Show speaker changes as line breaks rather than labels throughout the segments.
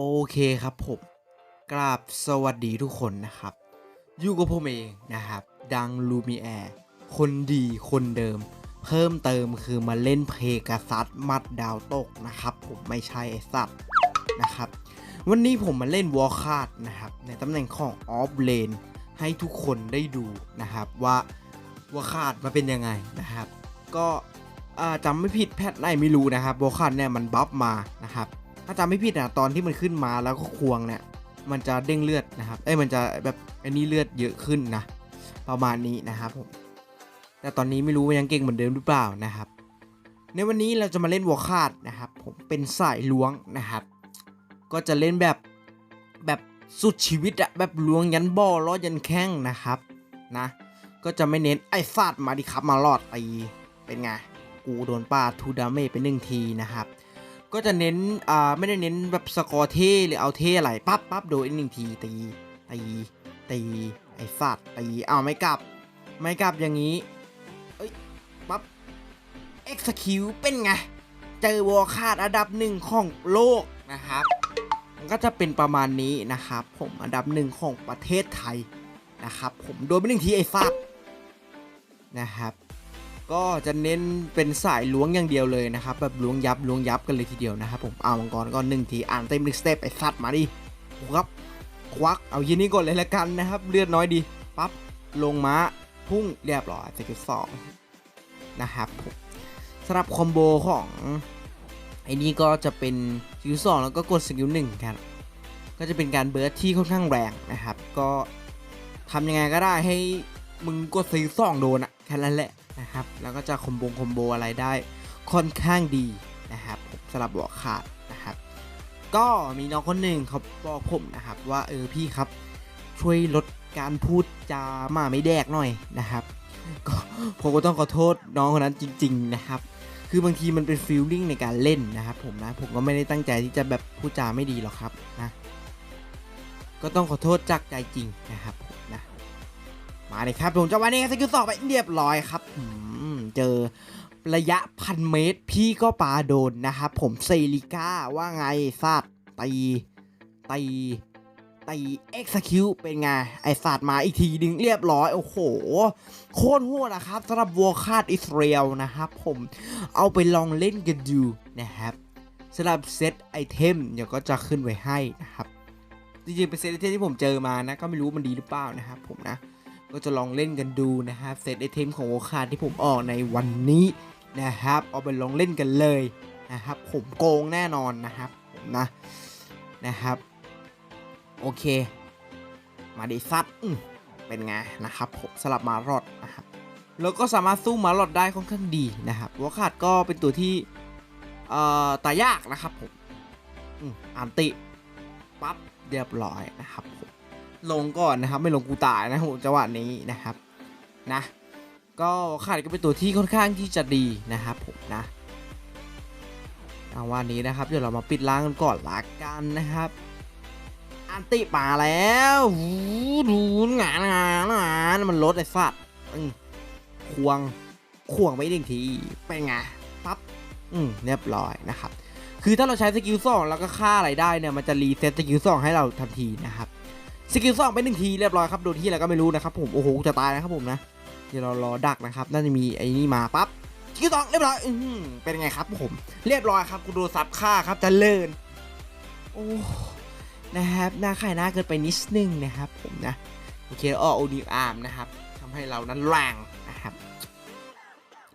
โอเคครับผมกราบสวัสดีทุกคนนะครับ อยู่กับผมเองนะครับ ดังลูมิแอร์คนดีคนเดิม เพิ่มเติมคือมาเล่นเพกาซัสมัดดาวตกนะครับ ผมไม่ใช่ไอสัตว์นะครับ วันนี้ผมมาเล่นวอลคาดนะครับ ในตำแหน่งของออฟเลนให้ทุกคนได้ดูนะครับว่าวอลคาดมาเป็นยังไงนะครับ ก็จำไม่ผิดแพทไหนไม่รู้นะครับวอลคาดเนี่ยมันบัฟมานะครับ ถ้าจำไม่ผิดนะตอนที่มันขึ้นมาแล้วก็ควงเนี่ย มันจะเด้งเลือดนะครับเอ้ยมันจะแบบไอ้นี่เลือดเยอะขึ้นนะประมาณนี้นะครับผมแต่ตอนนี้ไม่รู้ว่ายังเก่งเหมือนเดิมหรือเปล่านะครับ ในวันนี้เราจะมาเล่นวอลคาดนะครับ ผมเป็นสายล้วงนะครับ ก็จะเล่นแบบแบบสุดชีวิตอะแบบล้วงยันบ่อลอดยันแข้งนะครับนะ ก็จะไม่เน้นไอ้ฟาดมาดิครับมาลอดตีเป็นไงกูโดนป้าทูดาเมจไปหนึ่งทีนะครับ ก็จะเน้นอ่าไม่ได้เน้นแบบสกอร์เท่หรือเอาเท่อะไรปั๊บปั๊บโดนอีกหนึ่งทีตีตีตีไอ้สัตว์ตีเอาไม่กลับ ไม่กลับอย่างนี้เอ้ยปั๊บ execute เป็นไง เจอวอลคาดอันดับหนึ่งของโลกนะครับมันก็จะเป็นประมาณนี้นะครับ ผมอันดับหนึ่งของประเทศไทยนะครับ ผมโดนไปหนึ่งทีไอ้สัตว์นะครับ ก็จะเน้นเป็นสายล้วงอย่างเดียวเลยนะครับ แบบล้วงยับล้วงยับกันเลยทีเดียวนะครับผมเอามังกรก็หนึ่งทีอ่านเต็มหนึ่งสเต็ปไอ้สัตว์มาดิครับควักเอายีนี้ก่อนเลยละกันนะครับ เลือดน้อยดีปั๊บลงม้าพุ่งเรียบร้อยสกิลสองนะครับผมสำหรับคอมโบของไอ้นี่ก็จะเป็นสกิลสองแล้วก็กดสกิลหนึ่งครับก็จะเป็นการเบิร์ดที่ค่อนข้างแรงนะครับ ก็ทำยังไงก็ได้ให้มึงกดสกิลสองโดนอะแค่นั้นแหละ นะครับ แล้วก็จะคอมโบคอมโบอะไรได้ค่อนข้างดีนะครับสำหรับหัวขาดนะครับ ก็มีน้องคนหนึ่งเขาบอกผมนะครับว่าเออพี่ครับช่วยลดการพูดจาหมาไม่แดกหน่อยนะครับก็ผมก็ต้องขอโทษน้องคนนั้นจริง ๆนะครับ คือบางทีมันเป็นฟีลลิ่งในการเล่นนะครับผมนะผมก็ไม่ได้ตั้งใจที่จะแบบพูดจาไม่ดีหรอกครับนะก็ต้องขอโทษจากใจจริงนะครับผ มาเลยครับผมจะวันนี้สกิลสองไปเรียบร้อยครับเจอระยะพันเมตร พี่ก็ปาโดนนะครับผมเซริก้าว่าไงสัตว์ตีตีตีเอ็กซ์คิวเป็นไง ไอสัตว์มาอีกทีดึงเรียบร้อย โอ้โห โคตรโหดนะครับสำหรับวัวคาดอิสราเอลนะครับผมเอาไปลองเล่นกันดูนะครับสำหรับเซตไอเทมเดี๋ยวก็จะขึ้นไว้ให้นะครับ จริงๆเป็นเซตไอเทมที่ผมเจอมานะ ก็ไม่รู้มันดีหรือเปล่านะครับผมนะ ก็จะลองเล่นกันดูนะครับเซตไอเทมของโอคาที่ผมออกในวันนี้นะครับเอาไปลองเล่นกันเลยนะครับผมโกงแน่นอนนะครับผมนะนะครับโอเค มาดิซัดเป็นไงนะครับผมสลับมารอดนะครับแล้วก็สามารถสู้มารอดได้ค่อนข้างดีนะครับวอคาดก็เป็นตัวที่เอ่อตายากนะครับผมอ,มอันติปั๊บเรียบร้อยนะครับผม ลงก่อนนะครับ ไม่ลงกูตายนะผมจังหวะนี้นะครับนะก็ขาดก็เป็นตัวที่ค่อนข้างที่จะดีนะครับผมนะเอาวันนี้นะครับเดี๋ยวเรามาปิดล้างกันก่อนละกันนะครับอันติมาแล้วหูดูงานงานงานมันลดไอ้สัตว์ควงควงไปหนึ่งทีเป็นไงปั๊บอืมเรียบร้อยนะครับ คือถ้าเราใช้สกิลสองแล้วก็ฆ่าอะไรได้เนี่ยมันจะรีเซ็ตสกิลสองให้เราทันทีนะครับ สกิลสองไปหนึ่งทีเรียบร้อยครับโดนที่อะไรก็ไม่รู้นะครับผมโอ้โหจะตายนะครับผมนะเดี๋ยวเรารอดักนะครับน่าจะมีไอ้นี่มาปั๊บสกิลสองเรียบร้อยอือเป็นไงครับผม เรียบร้อยครับกูโดนซับฆ่าครับจะเลินโอ้นะครับหน้าข่ายหน้าเกินไปนิดนึงนะครับผมนะโอเคออโอนิอาร์มนะครับทำให้เรานั้นแรงนะครับ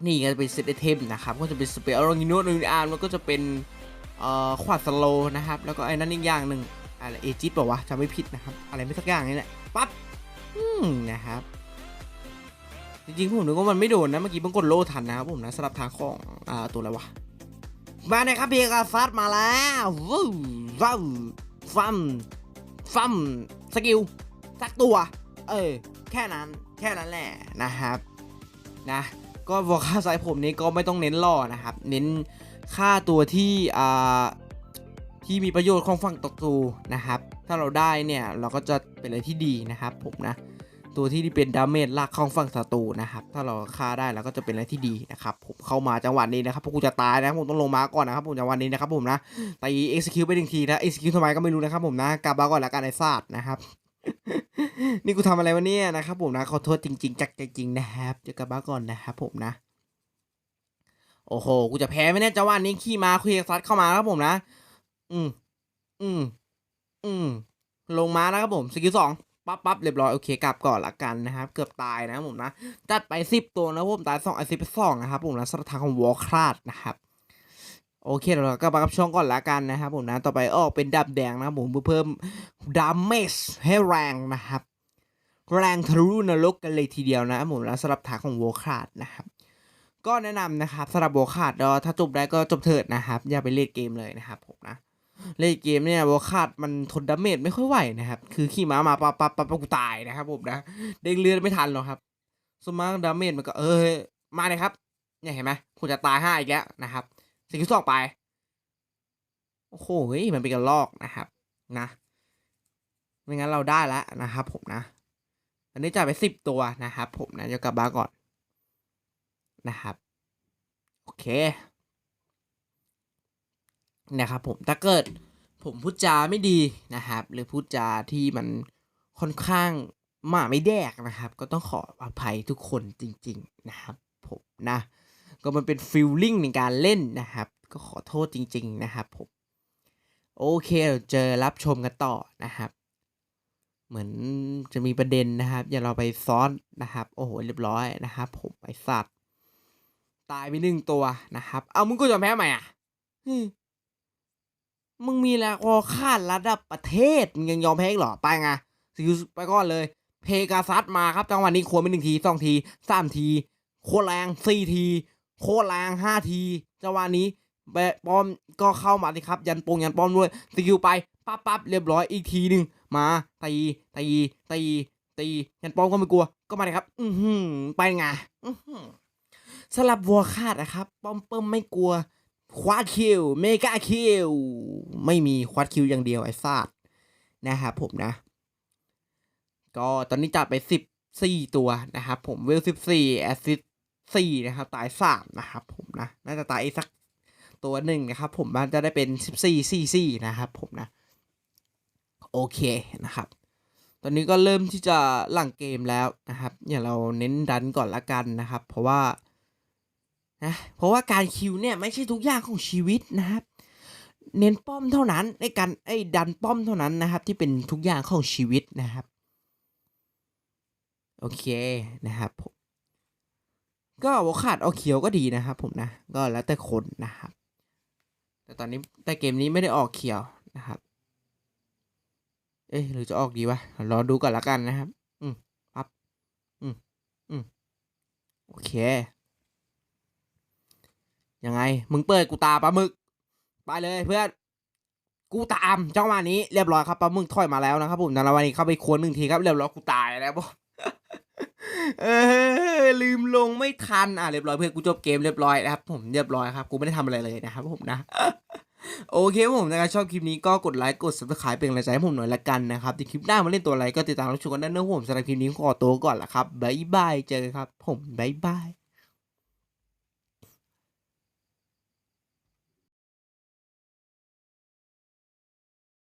นี่ก็จะเป็นเซตไอเทมนะครับก็จะเป็นสเปรย์ออริโนโอนิอาร์มแล้วก็จะเป็นเอ่อขวาดสโลนะครับแล้วก็ไอ้นั่นอีกอย่างหนึ่ง อะไรเอจิตบอกว่าจำไม่ผิดนะครับ อะไรไม่สักอย่างนี่แหละปั๊บอืมนะครับ จริงๆผมนึกว่ามันไม่โดนนะ เมื่อกี้บังกดโลทันนะครับผมนะสำหรับทางของอ่าตัวอะไรวะมาเลยครับเบียร์กาซัดมาแล้ววู้ว้าวฟัมฟัมสกิลสักตัว เออ แค่นั้นแค่นั้นแหละนะครับ นะ ก็วอลค่าไซผมนี้ก็ไม่ต้องเน้นล่อนะครับ เน้นค่าตัวที่อ่า ที่มีประโยชน์ของฝั่งตกตูนะครับ ถ้าเราได้เนี่ยเราก็จะเป็นอะไรที่ดีนะครับผมนะ ตัวที่เป็นดาเมจลากข้าฝั่งศัตรูนะครับ ถ้าเราฆ่าได้แล้วก็จะเป็นอะไรที่ดีนะครับผมเข้ามาจังหวะนี้นะครับพราะกูจะตายนะผมต้องลงมาก่อนนะครับผมจังหวะนี้นะครับผมนะตี execute ไปหนึ่งทีนะ execute ทำไมก็ไม่รู้นะครับผมนะกลับมาก่อนละกันไอ้ซาดนะครับนี่กูทำอะไรวะเนี่ยนะครับผมนะขอโทษจริง ๆ จากใจจริงนะครับจะกลับมาก่อนนะครับผมนะ โอ้โห กูจะแพ้ไหมเนี่ยจังหวะนี้ขี่มาคุยซัดเข้ามาครับผมนะ อืม อืม อืม ลงมานะครับผมสกิลสองปั๊บปั๊บเรียบร้อย โอเค กลับก่อนละกันนะครับ เกือบตายนะครับผมนะ จัดไปสิบตัวนะผมตายสองไอซิปสองนะครับผมนะสถานของวอลคลาดนะครับโอเคเราก็มากับช่องก่อนละกันนะครับผมนะต่อไปออกเป็นดับแดงนะครับผมเพื่อเพิ่มดาเมจให้แรงนะครับ แรงทะลุนรกกันเลยทีเดียวนะครับผมนะสำหรับทางของวอลคลาดนะครับ ก็แนะนำนะครับสำหรับวอลคลาดถ้าจบได้ก็จบเถิดนะครับ อย่าไปเล่นเกมเลยนะครับผมนะ เล่นเกมเนี่ยวอคาดมันทนดาเมจไม่ค่อยไหวนะครับ คือขี่ม้ามาปั๊บปั๊บปั๊บปั๊บกูตายนะครับผมนะเด้งเลือดไม่ทันหรอกครับสมากดาเมจมันก็เออมาเลยครับเนี่ยเห็นไหมคุณจะตายห้าอีกแล้วนะครับสกิลสองไปโอ้โหมันเป็นกระลอกนะครับ นะไม่งั้นเราได้แล้วนะครับผมนะ อันนี้จ่ายไปสิบตัวนะครับผมนะจะกลับบ้านก่อนนะครับ โอเค นะครับผมถ้าเกิดผมพูดจาไม่ดีนะครับ หรือพูดจาที่มันค่อนข้างหมาไม่แดกนะครับ ก็ต้องขออภัยทุกคนจริง ๆนะครับผมนะก็มันเป็นฟิลลิ่งในการเล่นนะครับ ก็ขอโทษจริง ๆนะครับผมโอเคเดี๋ยวเจอรับชมกันต่อนะครับ เหมือนจะมีประเด็นนะครับ อย่าเราไปซ้อนนะครับ โอ้โหเรียบร้อยนะครับ ผมไอสัตว์ ตายไปหนึ่งตัวนะครับ เอามึงก็ยอมแพ้ไหมอะ มึงมีแล้วก็คาดระดับประเทศ มึงยังยอมแพ้อีกเหรอ ไปไงสกิลไปก่อนเลย เพกาซัสมาครับจังหวะนี้ควรไปหนึ่งทีสองทีสามที โคแรงสี่ที โคแรงห้าทีจังหวะนี้แบป้อมก็เข้ามาสิครับ ยันโปงยันป้อมด้วยสกิลไปปั๊บปั๊บเรียบร้อยอีกทีหนึ่งมาตีตีตีตียันป้อมก็ไม่กลัว ก็มาเลยครับ อือหือไปไงอือหือสลับวัวคาดนะครับ ป้อมเปิ้มไม่กลัว ควาดคิวเมกาคิวไม่มีควาดคิวอย่างเดียวไอ้ซาดนะครับผมนะ ก็ตอนนี้จัดไปสิบสี่ตัวนะครับผมเวลสิบสี่แอสซิสสี่นะครับ ตายสามนะครับผมนะ น่าจะตายอีกสักตัวหนึ่งนะครับ ผมมันจะได้เป็นสิบสี่สี่สี่นะครับ ผมนะ โอเคนะครับ ตอนนี้ก็เริ่มที่จะหลังเกมแล้วนะครับ อย่าเราเน้นดันก่อนละกันนะครับ เพราะว่า นะเพราะว่าการคิวเนี่ยไม่ใช่ทุกอย่างของชีวิตนะครับ เน้นป้อมเท่านั้นในการไอ้ดันป้อมเท่านั้นนะครับ ที่เป็นทุกอย่างของชีวิตนะครับโอเคนะครับผมก็วอขาดเอาเขียวก็ดีนะครับ ผมนะก็แล้วแต่คนนะครับ แต่ตอนนี้แต่เกมนี้ไม่ได้ออกเขียวนะครับ เอ๊ะหรือจะออกดีวะรอดูก่อนละกันนะครับ อืมปั๊บอืมอืมโอเค ยังไง มึงเปิดกูตาปลาหมึก ไปเลยเพื่อน กูตามจังหวะนี้เรียบร้อยครับปลาหมึกถอยมาแล้วนะครับผมในวันนี้เข้าไปควนหนึ่งทีครับเรียบร้อยกูตายแล้วผมเออลืมลงไม่ทันอะเรียบร้อยเพื่อนกูจบเกมเรียบร้อยนะครับผมเรียบร้อยครับกูไม่ได้ทำอะไรเลยนะครับผมนะโอเคครับผมถ้าชอบคลิปนี้ก็กดไลค์กด subscribe เป็นกำลังใจให้ผมหน่อยละกันนะครับในคลิปหน้ามาเล่นตัวอะไรก็ติดตามรับชมกันได้เนะผมสำหรับคลิปนี้ขอตัวก่อนละครับบ๊ายบายเจอกันครับ ผมบ๊ายบาย